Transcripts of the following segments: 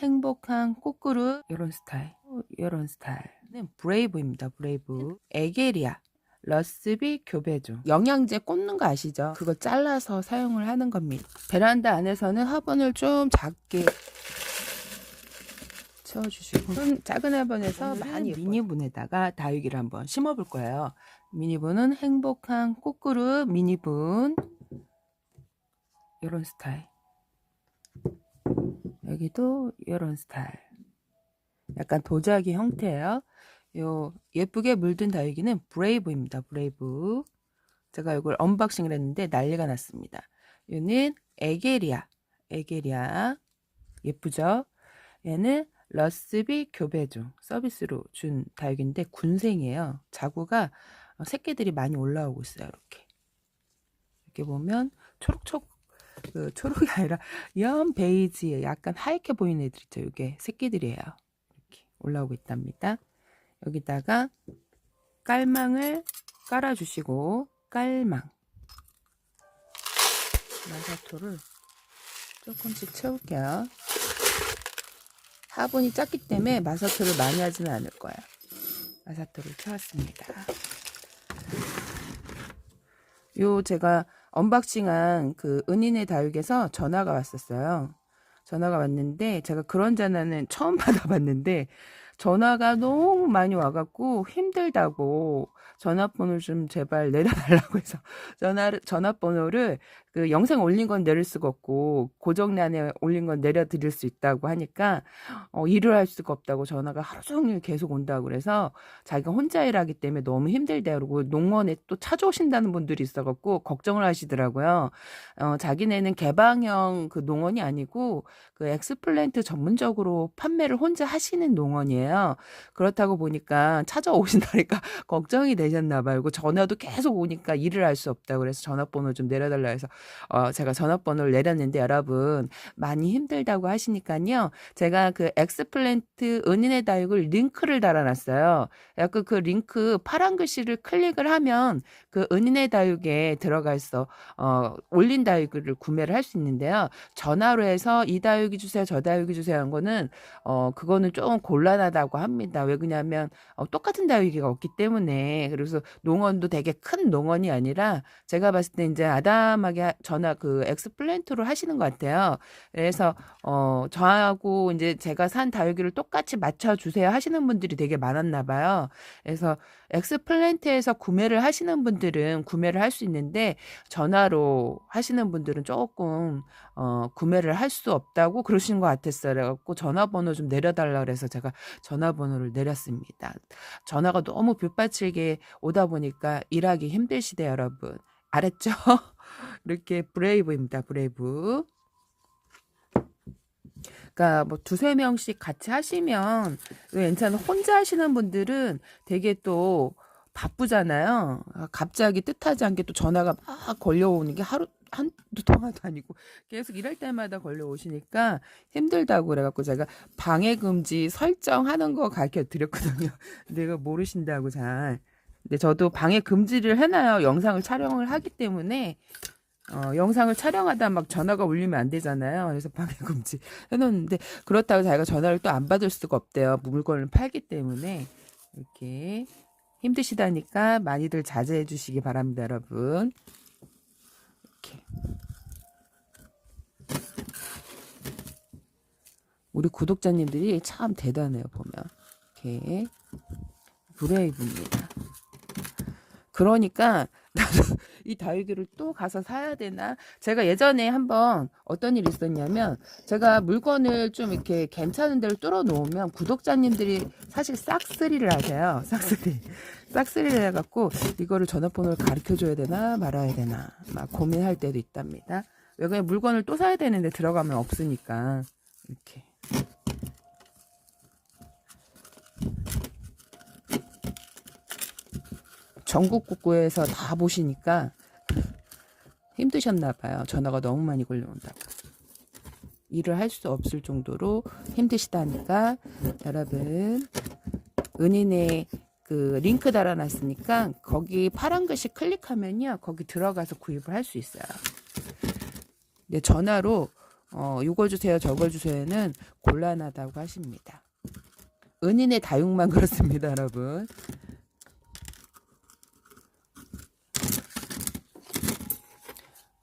행복한 꽃그릇 이런 스타일. 이런 스타일은 브레이브입니다 브레이브. 에게리아 러스비 교배종. 영양제 꽂는 거 아시죠? 그거 잘라서 사용을 하는 겁니다. 베란다 안에서는 화분을 좀 작게 채워주시고 좀 작은 화분에서 많이 미니분에다가 다육이를 한번 심어볼 거예요. 미니분은 행복한 꽃그릇 미니분. 이런 스타일 여기도 이런 스타일 약간 도자기 형태예요. 요 예쁘게 물든 다육이는 브레이브입니다. 브레이브. 제가 이걸 언박싱을 했는데 난리가 났습니다. 얘는 에게리아. 에게리아. 예쁘죠? 얘는 러스비 교배종 서비스로 준 다육인데 군생이에요. 자구가 어, 새끼들이 많이 올라오고 있어요. 이렇게. 이렇게 보면 초록초록 그 초록이 아니라 연 베이지에 약간 하얗게 보이는 애들 있죠. 이게 새끼들이에요. 이렇게 올라오고 있답니다. 여기다가 깔망을 깔아주시고 깔망 마사토를 조금씩 채울게요. 화분이 작기 때문에 마사토를 많이 하지는 않을 거예요. 마사토를 채웠습니다. 요 제가 언박싱한 그 은인의 다육에서 전화가 왔었어요. 전화가 왔는데 제가 그런 전화는 처음 받아봤는데 전화가 너무 많이 와갖고 힘들다고 전화번호를 좀 제발 내려달라고 해서 전화를 전화번호를 그 영상 올린 건 내릴 수가 없고 고정란에 올린 건 내려드릴 수 있다고 하니까 어, 일을 할 수가 없다고 전화가 하루 종일 계속 온다고 그래서 자기가 혼자 일하기 때문에 너무 힘들다 그러고 농원에 또 찾아오신다는 분들이 있어갖고 걱정을 하시더라고요. 어, 자기네는 개방형 그 농원이 아니고 그 엑스플랜트 전문적으로 판매를 혼자 하시는 농원이에요. 그렇다고 보니까 찾아오신다니까 걱정이 되셨나 봐요. 전화도 계속 오니까 일을 할 수 없다고 그래서 전화번호 좀 내려달라 해서 어, 제가 전화번호를 내렸는데 여러분 많이 힘들다고 하시니까요. 제가 그 엑스플랜트 은인의 다육을 링크를 달아놨어요. 약간 그 링크 파란 글씨를 클릭을 하면 그 은인의 다육에 들어가서 어, 올린 다육을 구매를 할 수 있는데요. 전화로 해서 이 다육이 주세요, 저 다육이 주세요 한 거는 어, 그거는 조금 곤란하다 고 합니다. 왜 그러냐면 어, 똑같은 다육이가 없기 때문에 그래서 농원도 되게 큰 농원이 아니라 제가 봤을 때 이제 아담하게 전화 그 엑스플랜트로 하시는 것 같아요. 그래서 어 저하고 이제 제가 산 다육이를 똑같이 맞춰 주세요 하시는 분들이 되게 많았나 봐요. 그래서 엑스플랜트에서 구매를 하시는 분들은 구매를 할 수 있는데 전화로 하시는 분들은 조금 어 구매를 할 수 없다고 그러신 것 같았어요. 그래갖고 전화번호 좀 내려달라 그래서 제가 전화번호를 내렸습니다. 전화가 너무 빗받칠게 오다 보니까 일하기 힘드시대 여러분. 알았죠? 이렇게 브레이브입니다. 브레이브. 그러니까 뭐 두세 명씩 같이 하시면 괜찮아. 혼자 하시는 분들은 되게 또 바쁘잖아요. 아, 갑자기 뜻하지 않게 또 전화가 막 걸려오는 게 하루 한두 통화도 아니고 계속 일할 때마다 걸려오시니까 힘들다고 그래갖고 제가 방해 금지 설정하는 거 가르쳐 드렸거든요. 내가 모르신다고 잘. 근데 저도 방해 금지를 해놔요. 영상을 촬영을 하기 때문에 어, 영상을 촬영하다 막 전화가 울리면 안 되잖아요. 그래서 방해 금지 해놓는데 그렇다고 자기가 전화를 또 안 받을 수가 없대요. 물건을 팔기 때문에 이렇게 힘드시다니까 많이들 자제해 주시기 바랍니다, 여러분. 이렇게 우리 구독자님들이 참 대단해요 보면 이렇게 브레이브입니다. 그러니까 나도 이 다육이를 또 가서 사야 되나? 제가 예전에 한번 어떤 일이 있었냐면 제가 물건을 좀 이렇게 괜찮은 데를 뚫어 놓으면 구독자님들이 사실 싹쓸이를 하세요. 싹쓸이. 싹쓸이를 해갖고 이거를 전화번호를 가르쳐 줘야 되나 말아야 되나 막 고민할 때도 있답니다. 왜 그냥 물건을 또 사야 되는데 들어가면 없으니까 이렇게. 전국 국구에서 다 보시니까 힘드셨나 봐요. 전화가 너무 많이 걸려온다고. 일을 할 수 없을 정도로 힘드시다니까 여러분 은인의 그 링크 달아놨으니까 거기 파란 글씨 클릭하면요 거기 들어가서 구입을 할 수 있어요. 네, 전화로 어, 이거 주세요, 저거 주세요는 곤란하다고 하십니다. 은인의 다육만 그렇습니다, 여러분.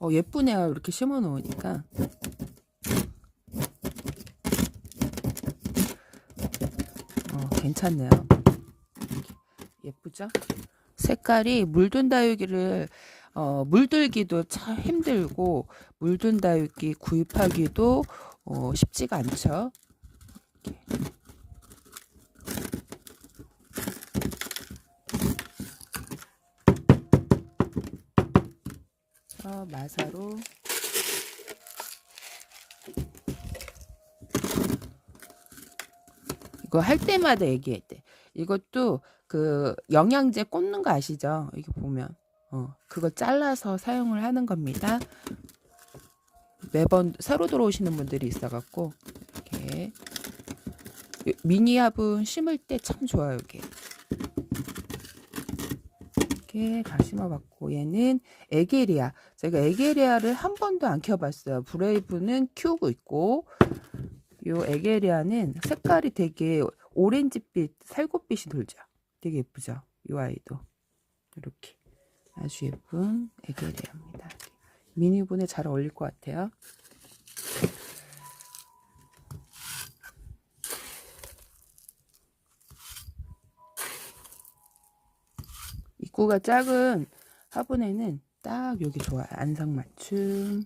어, 예쁘네요. 이렇게 심어 놓으니까. 어, 괜찮네요. 예쁘죠? 색깔이 물든 다육이를 어, 물들기도 참 힘들고 물든 다육이 구입하기도 어, 쉽지가 않죠. 이렇게. 어, 마사로 이거 할 때마다 얘기해 돼. 이것도 그 영양제 꽂는 거 아시죠? 이게 보면 어 그거 잘라서 사용을 하는 겁니다. 매번 새로 들어오시는 분들이 있어갖고 이렇게 미니 화분 심을 때 참 좋아요 이게. 이렇게 다 심어봤고 얘는 에게리아 제가 에게리아를 한 번도 안 키워봤어요. 브레이브는 키우고 있고 요 에게리아는 색깔이 되게 오렌지빛, 살구빛이 돌죠. 되게 예쁘죠. 이 아이도 이렇게 아주 예쁜 에게리아입니다. 미니분에 잘 어울릴 것 같아요. 구가 작은 화분에는 딱 여기 좋아요. 안성맞춤.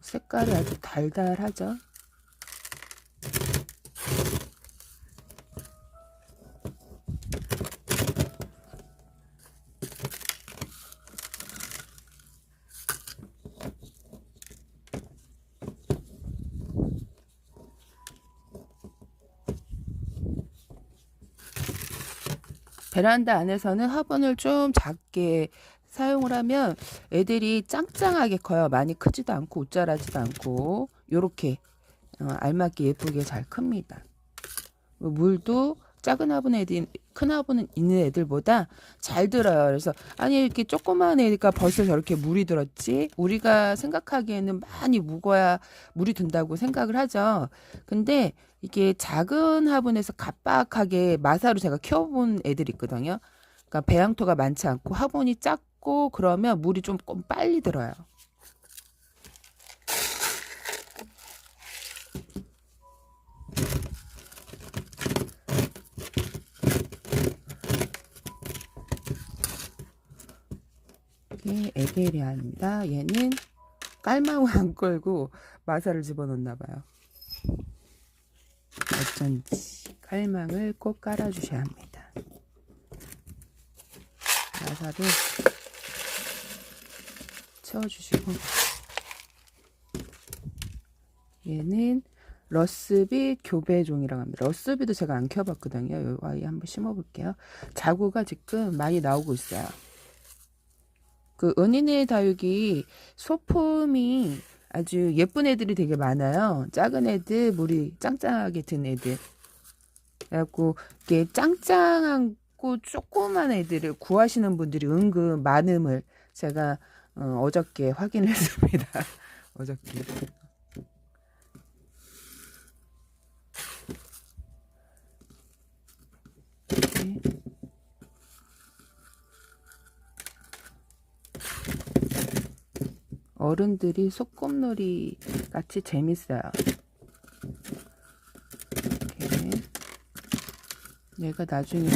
색깔이 아주 달달하죠. 베란다 안에서는 화분을 좀 작게 사용을 하면 애들이 짱짱하게 커요. 많이 크지도 않고 웃자라지도 않고 요렇게 어, 알맞게 예쁘게 잘 큽니다. 물도 작은 화분 애들 큰 화분 있는 애들보다 잘 들어요. 그래서 아니 이렇게 조그만 애니까 벌써 저렇게 물이 들었지? 우리가 생각하기에는 많이 묵어야 물이 든다고 생각을 하죠. 근데 이게 작은 화분에서 갑박하게 마사로 제가 키워본 애들이 있거든요. 그러니까 배양토가 많지 않고 화분이 작고 그러면 물이 좀 빨리 들어요. 이게 에게리아입니다. 얘는 깔망을 안 걸고 마사를 집어넣나 봐요. 어쩐지 깔망을 꼭 깔아주셔야 합니다. 마사를 채워주시고 얘는 러스비 교배종이라고 합니다. 러스비도 제가 안 키워봤거든요. 이 아이 한번 심어볼게요. 자구가 지금 많이 나오고 있어요. 그 은인의 다육이 소품이 아주 예쁜 애들이 되게 많아요. 작은 애들, 물이 짱짱하게 든 애들. 그래갖고 이게 짱짱하고 조그만 애들을 구하시는 분들이 은근 많음을 제가 어, 어저께 확인을 했습니다. 어저께. 어른들이 소꿉놀이 같이 재밌어요. 이렇게. 얘가 나중에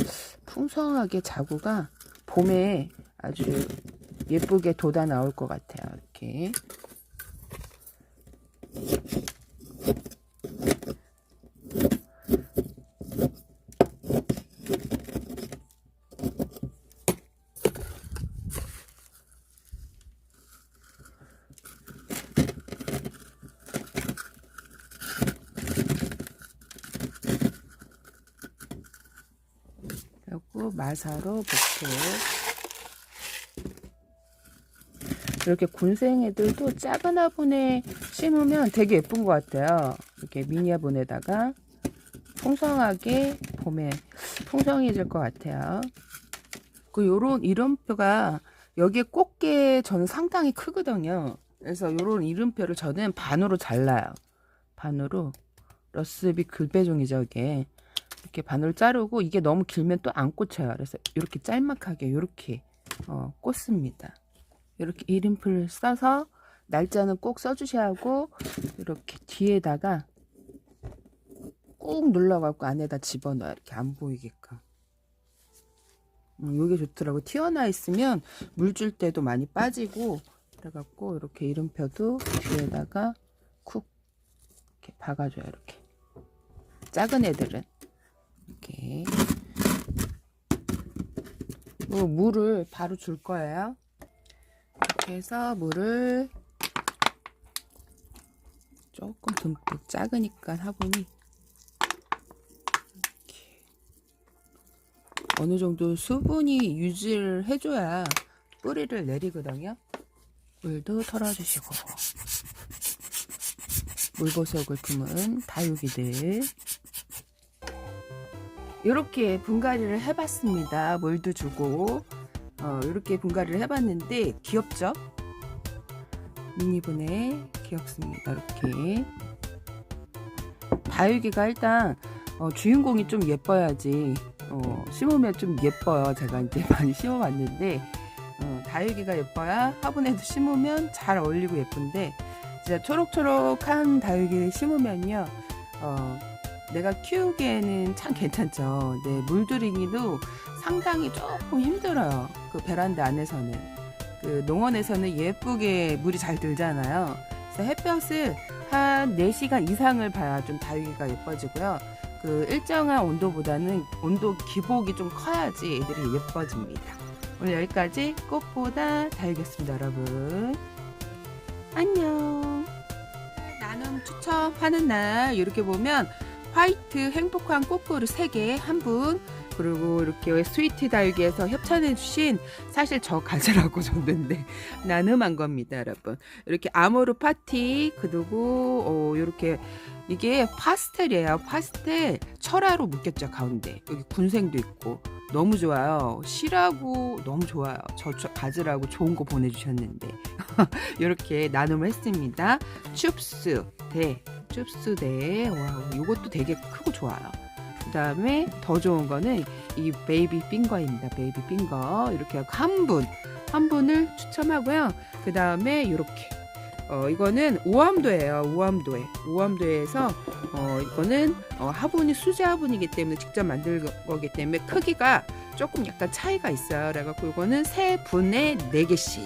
풍성하게 자구가 봄에 아주 예쁘게 돋아 나올 것 같아요. 이렇게. 마사로 목표 이렇게 군생 애들도 작은 화분에 심으면 되게 예쁜 것 같아요. 이렇게 미니 화분에다가 풍성하게 봄에 풍성해질 것 같아요. 그 요런 이름표가 여기에 꽃게 저는 상당히 크거든요. 그래서 요런 이름표를 저는 반으로 잘라요. 반으로 러스비 글배종이죠 이게 이렇게 반으로 자르고 이게 너무 길면 또 안 꽂혀요. 그래서 이렇게 짤막하게 이렇게 어, 꽂습니다. 이렇게 이름표를 써서 날짜는 꼭 써주셔야 하고 이렇게 뒤에다가 꾹 눌러갖고 안에다 집어넣어요. 이렇게 안 보이게끔. 음, 요게 좋더라고. 튀어나와 있으면 물 줄 때도 많이 빠지고 그래갖고 이렇게 이름표도 뒤에다가 쿡 이렇게 박아줘요. 이렇게 작은 애들은 이렇게 요 물을 바로 줄 거예요. 이렇게 해서 물을 조금 듬뿍 작으니까 화분이 어느 정도 수분이 유지를 해줘야 뿌리를 내리거든요. 물도 털어주시고 물보석을 품은 다육이들 이렇게 분갈이를 해봤습니다. 물도 주고 어, 이렇게 분갈이를 해봤는데 귀엽죠? 미니분에 귀엽습니다. 이렇게 다육이가 일단 어, 주인공이 좀 예뻐야지 어, 심으면 좀 예뻐요. 제가 이제 많이 심어봤는데 어, 다육이가 예뻐야 화분에도 심으면 잘 어울리고 예쁜데 진짜 초록초록한 다육이를 심으면요. 어, 내가 키우기에는 참 괜찮죠. 네, 물들이기도 상당히 조금 힘들어요. 그 베란다 안에서는. 그 농원에서는 예쁘게 물이 잘 들잖아요. 그래서 햇볕을 한 4시간 이상을 봐야 좀 다육이가 예뻐지고요. 그 일정한 온도보다는 온도 기복이 좀 커야지 애들이 예뻐집니다. 오늘 여기까지 꽃보다 다육이었습니다, 여러분. 안녕. 나눔 추첨하는 날 이렇게 보면 화이트 행복한 꽃그루 3개 한 분. 그리고 이렇게 스위트 다육이에서 협찬해 주신 사실 저 가져라고 줬는데 나눔한 겁니다 여러분. 이렇게 아모르 파티 그리고 어, 이렇게 이게 파스텔이에요. 파스텔 철화로 묶였죠 가운데. 여기 군생도 있고. 너무 좋아요. 실하고 너무 좋아요. 저, 저 가지라고 좋은 거 보내주셨는데. 이렇게 나눔을 했습니다. 춥스 대 춥스대 와 이것도 되게 크고 좋아요. 그 다음에 더 좋은 거는 이 베이비 핑거입니다. 베이비 핑거. 이렇게 한분 한 분을 추첨하고요. 그 다음에 이렇게. 어 이거는 오암도예요 오암도에. 오암도에서 어 이거는 어 화분이 수제 화분이기 때문에 직접 만들 거기 때문에 크기가 조금 약간 차이가 있어요. 그래갖고 이거는 세 분에 네 개씩.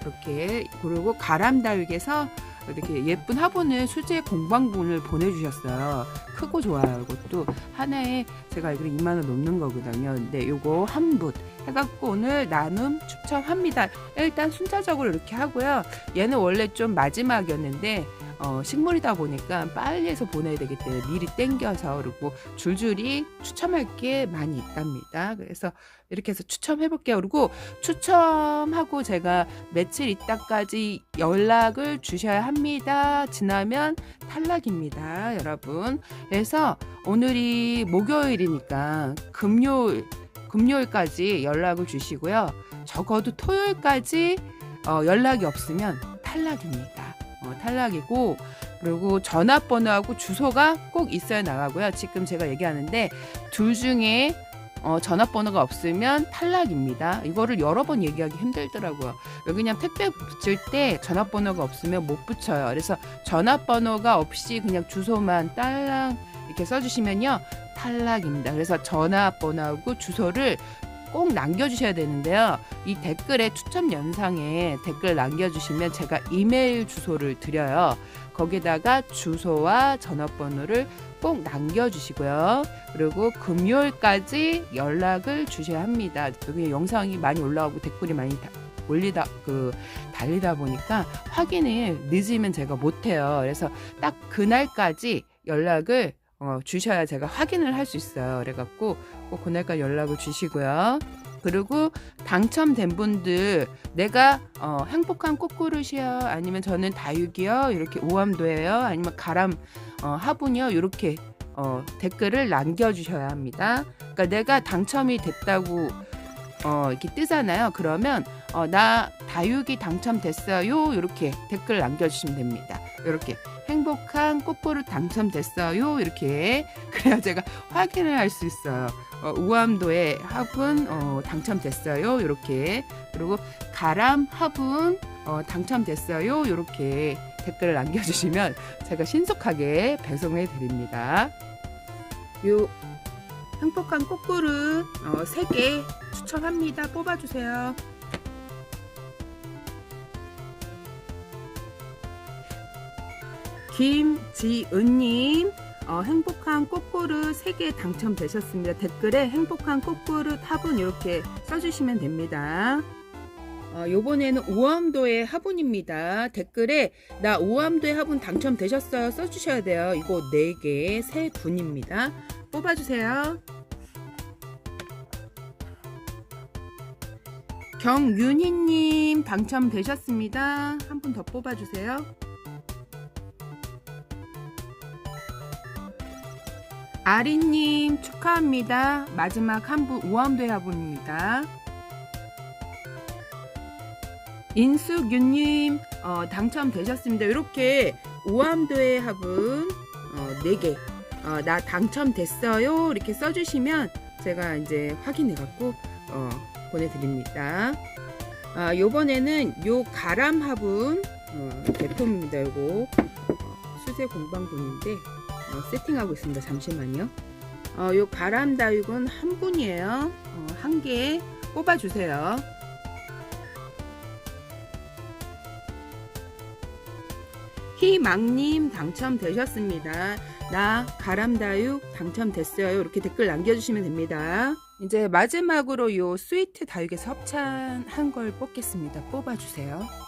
이렇게 그리고 가람다육에서 이렇게 예쁜 화분을 수제 공방분을 보내주셨어요. 크고 좋아요. 이것도 하나에 제가 알기로 2만 원 넘는 거거든요. 근데 요거 한분 해갖고 오늘 나눔 추첨합니다. 일단 순차적으로 이렇게 하고요. 얘는 원래 좀 마지막이었는데 어, 식물이다 보니까 빨리 해서 보내야 되기 때문에 미리 땡겨서 그리고 줄줄이 추첨할 게 많이 있답니다. 그래서 이렇게 해서 추첨해 볼게요. 그리고 추첨하고 제가 며칠 있다까지 연락을 주셔야 합니다. 지나면 탈락입니다, 여러분. 그래서 오늘이 목요일이니까 금요일 금요일까지 연락을 주시고요. 적어도 토요일까지 어, 연락이 없으면 탈락입니다. 어, 탈락이고 그리고 전화번호하고 주소가 꼭 있어야 나가고요. 지금 제가 얘기하는데 둘 중에 어, 전화번호가 없으면 탈락입니다. 이거를 여러 번 얘기하기 힘들더라고요. 여기 그냥 택배 붙일 때 전화번호가 없으면 못 붙여요. 그래서 전화번호가 없이 그냥 주소만 딸랑 이렇게 써주시면요. 탈락입니다. 그래서 전화번호하고 주소를 꼭 남겨주셔야 되는데요. 이 댓글에 추첨 영상에 댓글 남겨주시면 제가 이메일 주소를 드려요. 거기다가 주소와 전화번호를 꼭 남겨주시고요. 그리고 금요일까지 연락을 주셔야 합니다. 여기 영상이 많이 올라오고 댓글이 많이 다, 올리다 그 달리다 보니까 확인을 늦으면 제가 못해요. 그래서 딱 그날까지 연락을 어, 주셔야 제가 확인을 할 수 있어요. 그래갖고 꼭 그날까지 연락을 주시고요. 그리고 당첨된 분들 내가 어, 행복한 꽃그릇이요 아니면 저는 다육이요 이렇게 오암도예요 아니면 가람 어, 화분이요 이렇게 어, 댓글을 남겨주셔야 합니다. 그러니까 내가 당첨이 됐다고 어, 이렇게 뜨잖아요. 그러면 어, 나 다육이 당첨됐어요. 이렇게 댓글 남겨주시면 됩니다. 이렇게 행복한 꽃보루 당첨됐어요. 이렇게 그래야 제가 확인을 할 수 있어요. 어, 우암도의 화분 어, 당첨됐어요. 이렇게 그리고 가람 화분 어, 당첨됐어요. 이렇게 댓글을 남겨주시면 제가 신속하게 배송해 드립니다. 요 행복한 꽃그릇 어, 3개 추천합니다. 뽑아주세요. 김지은님 어, 행복한 꽃그릇 3개 당첨되셨습니다. 댓글에 행복한 꽃그릇 화분 이렇게 써주시면 됩니다. 어, 요번에는 오암도의 화분입니다. 댓글에 나 오암도의 화분 당첨되셨어요. 써주셔야 돼요. 이거 4개, 3분입니다. 뽑아주세요. 경윤희님 당첨되셨습니다. 한 분 더 뽑아주세요. 아리님 축하합니다. 마지막 한분 오암도의 화분입니다. 인숙윤님 어, 당첨되셨습니다. 이렇게 오암도의 화분 어, 4개 어, 나 당첨됐어요 이렇게 써주시면 제가 이제 확인해갖고 어, 보내드립니다. 아, 요번에는 요 가람 화분 어, 제품입니다. 요거 어, 수제 공방분인데 어, 세팅하고 있습니다. 잠시만요. 어, 요 가람 다육은 한 분이에요. 어, 한 개 뽑아주세요. 희망님 당첨되셨습니다. 나 가람다육 당첨됐어요. 이렇게 댓글 남겨주시면 됩니다. 이제 마지막으로 요 스위트 다육에서 협찬한 걸 뽑겠습니다. 뽑아주세요.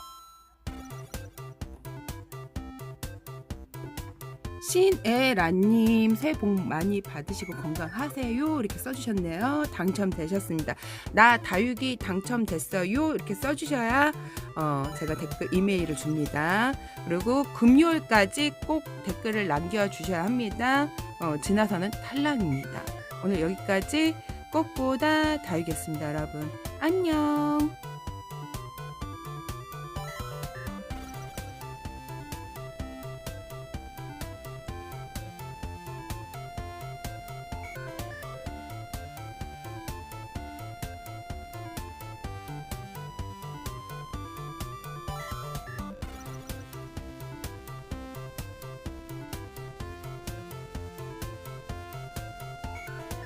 신애라님 새해 복 많이 받으시고 건강하세요. 이렇게 써주셨네요. 당첨되셨습니다. 나 다육이 당첨됐어요. 이렇게 써주셔야 어, 제가 댓글 이메일을 줍니다. 그리고 금요일까지 꼭 댓글을 남겨주셔야 합니다. 어, 지나서는 탈락입니다. 오늘 여기까지. 꽃보다 다육이었습니다 여러분. 안녕